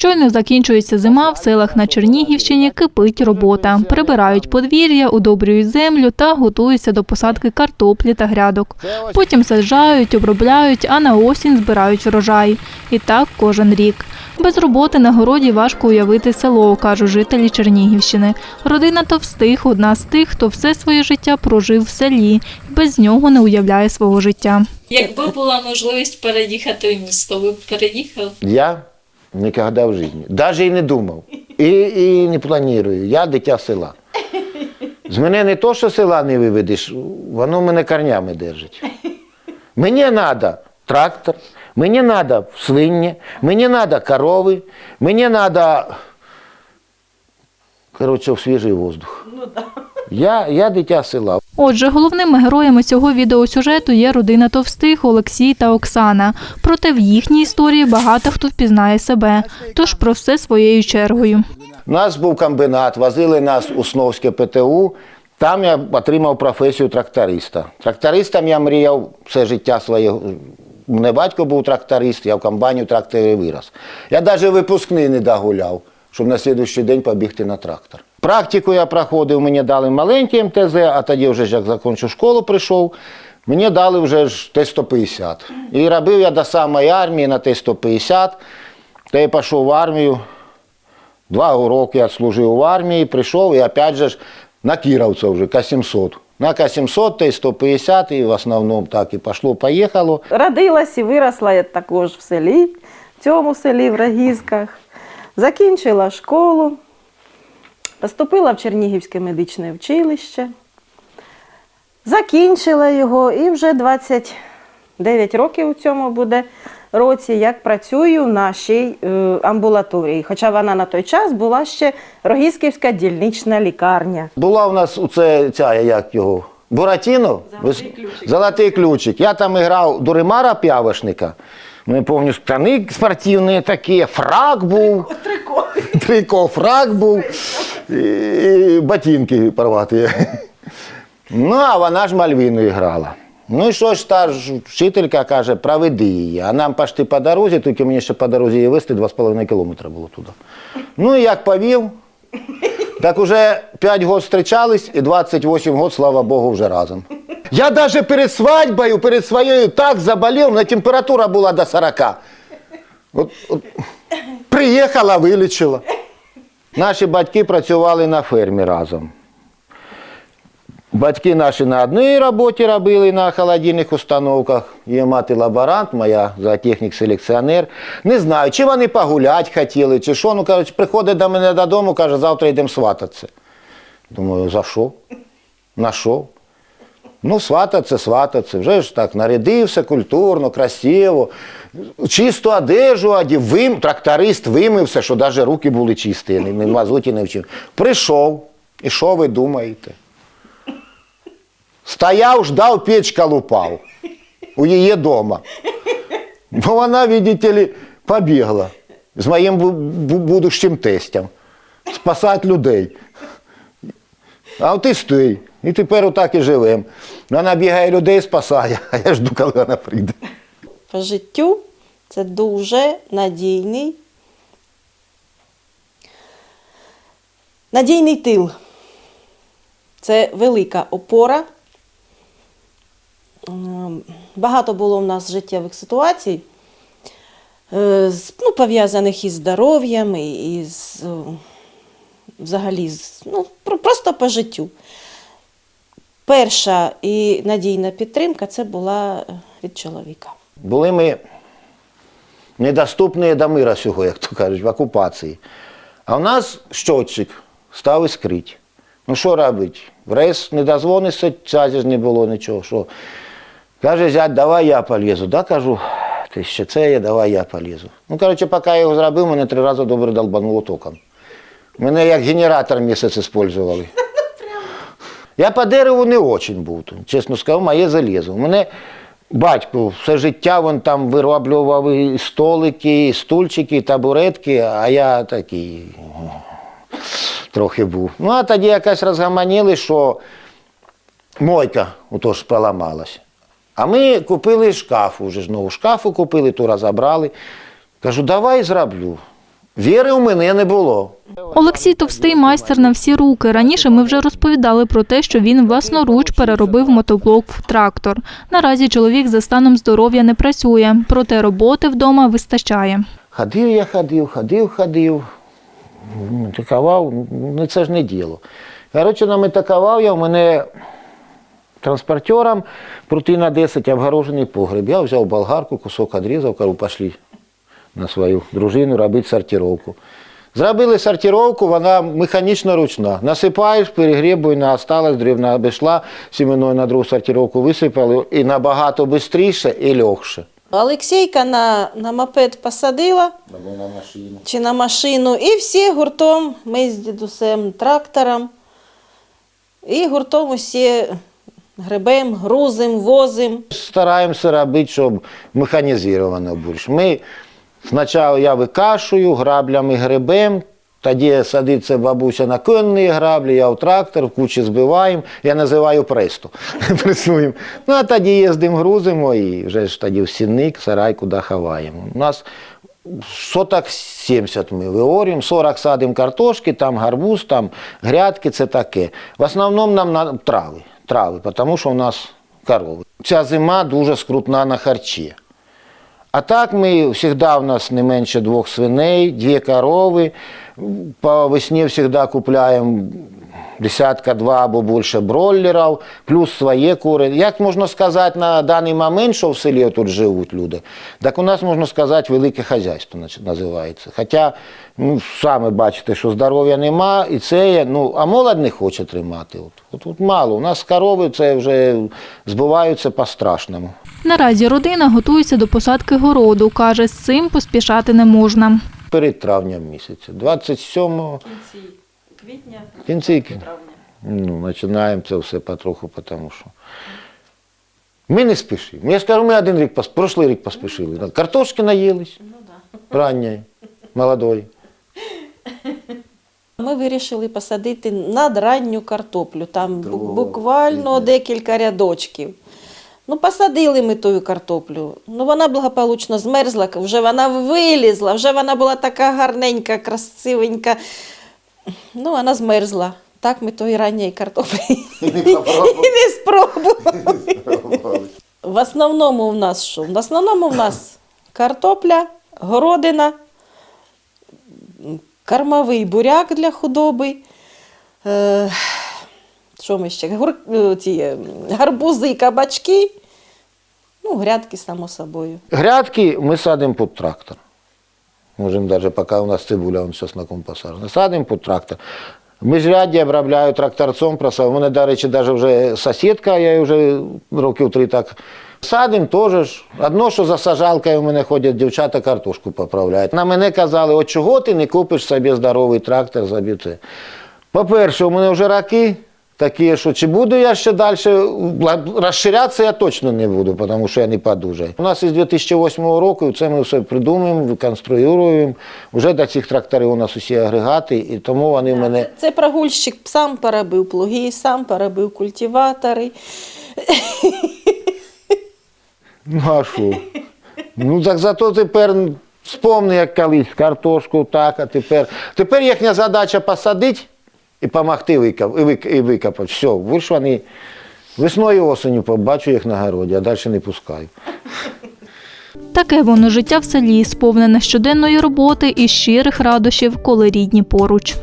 Щойно закінчується зима, в селах на Чернігівщині кипить робота. Прибирають подвір'я, удобрюють землю та готуються до посадки картоплі та грядок. Потім саджають, обробляють, а на осінь збирають врожай. І так кожен рік. Без роботи на городі важко уявити село, кажуть жителі Чернігівщини. Родина товстих одна з тих, хто все своє життя прожив в селі без нього не уявляє свого життя. Якби була можливість переїхати в місто, ви б переїхали? Я ніколи в житті. Навіть і не думав. І, і не планую. Я дитя села. З мене не то, що села не виведеш, воно мене корнями держить. Мені треба трактор, мені треба свині, мені треба корови, мені треба, коротше, в свіжий воздух. Ну Я, я дитя села. Отже, головними героями цього відеосюжету є родина товстих Олексій та Оксана. Проте в їхній історії багато хто впізнає себе. Тож про все своєю чергою. У нас був комбінат, возили нас у Сновське ПТУ. Там я отримав професію тракториста. Трактористом я мріяв все життя своє. У мене батько був тракторист, я в комбайні в тракторі вирос. Я навіть випускний не догуляв, щоб на наступний день побігти на трактор. Практику я проходив, мені дали маленький МТЗ, а тоді вже як закінчу школу прийшов, мені дали вже ж Т-150. І робив я до самої армії на Т-150. Та я пішов в армію. Два роки я служив в армії, прийшов і опять же ж на Кіровця вже К-700. На К-700, Т-150 і в основному так і пішло-поїхало. Родилась і виросла я також в селі, в цьому селі, в Рагізках. Закінчила школу, поступила в Чернігівське медичне училище, закінчила його і вже 29 років у цьому буде році, як працюю в нашій е, амбулаторії. Хоча вона на той час була ще Рогізківська дільнична лікарня. Була у нас у це, ця, як його, Буратіно? Золотий ключик. Золотий ключик. Я там грав Дуримара П'явишника. Не пам'ятаю, штани спортивні такі, фрак був. Трико. Трико, фрак був. І, ботинки порваті. Ну, а вона ж Мальвіну грала. Ну і що ж та вчителька каже, проведи її. А нам пішти по дорозі, тільки мені ще по дорозі її вести 2,5 кілометри було туди. Ну і як повів, так уже 5 років зустрічались і 28 років, слава Богу, вже разом. Я навіть перед свадьбою, перед своєю так заболів, у мене температура була до 40. От, от, приїхала, вилічила. Наші батьки працювали на фермі разом. Батьки наші на одній роботі робили на холодильних установках. Її мати лаборант, моя зоотехнік-селекціонер. Не знаю, чи вони погулять хотіли, чи що. Ну, кажуть, приходить до мене додому, каже, завтра йдемо свататися. Думаю, за що? На що? Ну, свататься, свататься. Вже ж так нарядився культурно, красиво. Чисту одежу одів, вим, тракторист вимився, що навіть руки були чисті, не, мазуті не вчив. Прийшов. І що ви думаєте? Стояв, ждав, печка лупав у її дома. Бо вона, видите ли, побігла з моїм бу- бу- будущим тестем спасати людей. А от і стій. І тепер отак і живемо. Вона бігає людей, спасає, а я жду, коли вона прийде. По життю це дуже надійний. Надійний тил. Це велика опора. Ем, Багато було в нас життєвих ситуацій, е, ну, пов'язаних із здоров'ям, і з, е, взагалі, з, ну, просто по життю. Перша і надійна підтримка це була е, від чоловіка. Були ми недоступні до мира сього, як то кажуть, в окупації. А в нас щотчик став іскрить. Ну що робити? В рейс не дозвонишся, цязі ж не було нічого. Що? Каже, зять, давай я полізу. Да, кажу, ти ще це є, давай я полізу. Ну, коротше, поки я його зробив, мене три рази добре долбануло током. Мене як генератор місяць використовували. Я по дереву не дуже був, чесно скажу, моє залізо. Мене батько все життя він там вироблював і столики, і стульчики, і табуретки, а я такий трохи був. Ну, а тоді якось розгаманіли, що мойка отож поламалась. А ми купили шкаф, уже ж нову шкафу купили, ту розібрали. Кажу, давай зроблю. Віри у мене не було. Олексій Товстий майстер на всі руки. Раніше ми вже розповідали про те, що він власноруч переробив мотоблок в трактор. Наразі чоловік за станом здоров'я не працює, проте роботи вдома вистачає. Ходив я, ходив, ходив, ходив. Метикував, ну це ж не діло. Коротше, наметикував я, у мене транспортером прути на 10 обгорожений погреб. Я взяв болгарку, кусок відрізав, кажу, пішли на свою дружину робити сортировку. Зробили сортировку, вона механічно ручна. Насипаєш, перегрібуй, осталась, дрібна обійшла, сіменою на другу сортировку висипали і набагато швидше і легше. Олексійка на, на мопед посадила Або на машину. чи на машину, і всі гуртом, ми з дідусем трактором, і гуртом усі гребем, грузим, возим. Стараємося робити, щоб механізовано більше. Ми спочатку я викашую, граблями гребем, тоді садиться бабуся на конні граблі, я в трактор, в кучі збиваємо, я називаю престо. Пресуємо. Ну а тоді їздимо, грузимо і вже ж тоді в сінник, сарай, куди ховаємо. У нас соток 70 ми виорюємо, 40 садимо картошки, там гарбуз, там грядки, це таке. В основному нам на трави, трави, тому що у нас корови. Ця зима дуже скрутна на харчі. А так ми завжди у нас не менше двох свиней, дві корови. По весні завжди купуємо десятка-два або більше бройлерів, плюс свої кури. Як можна сказати на даний момент, що в селі тут живуть люди, так у нас можна сказати велике хазяйство називається. Хоча, ну, самі бачите, що здоров'я нема, і це є, ну, а молодь не хоче тримати. От, от, от мало. У нас корови це вже збиваються по-страшному. Наразі родина готується до посадки городу. Каже, з цим поспішати не можна. перед травнем місяця. 27 Квітня. в кінці ну, починаємо це все потроху, тому що ми не спішимо. Я скажу, ми один рік пос... прошлий рік поспішили. Картошки наїлись ранньої, молодої. Ми вирішили посадити надранню картоплю. Там бу- буквально декілька рядочків. Ну, посадили ми ту картоплю. Ну, вона благополучно змерзла, вже вона вилізла, вже вона була така гарненька, красивенька. Ну, вона змерзла. Так ми тої ранньої картоплі і не спробували. В основному в нас що? В основному в нас картопля, городина, кормовий буряк для худоби. Е, що ми ще? Гур, ці, е, гарбузи, кабачки. Ну, грядки, само собою. Грядки ми садимо під трактор. Можемо навіть, поки у нас цибуля, он зараз на посаджена. Садимо під трактор. Міжряддя обробляю тракторцом, просав. У мене, до речі, навіть вже сусідка, я їй вже років три так. Садимо теж. Одно, що за сажалкою у мене ходять дівчата, картошку поправляють. На мене казали, от чого ти не купиш собі здоровий трактор, собі це. По-перше, у мене вже роки такі, що чи буду я ще далі розширятися, я точно не буду, тому що я не подужаю. У нас із 2008 року це ми все придумуємо, виконструюємо. Вже до цих тракторів у нас усі агрегати, і тому вони в мене. Це, це прогульщик сам перебив плуги, сам перебив культиватори. Ну а що? Ну так зато тепер спомни, як колись картошку, так, а тепер. Тепер їхня задача посадити і помогти викоп, і вик- викопати. Все, ви вони весною і побачу їх на городі, а далі не пускаю. Таке воно життя в селі, сповнене щоденної роботи і щирих радощів, коли рідні поруч.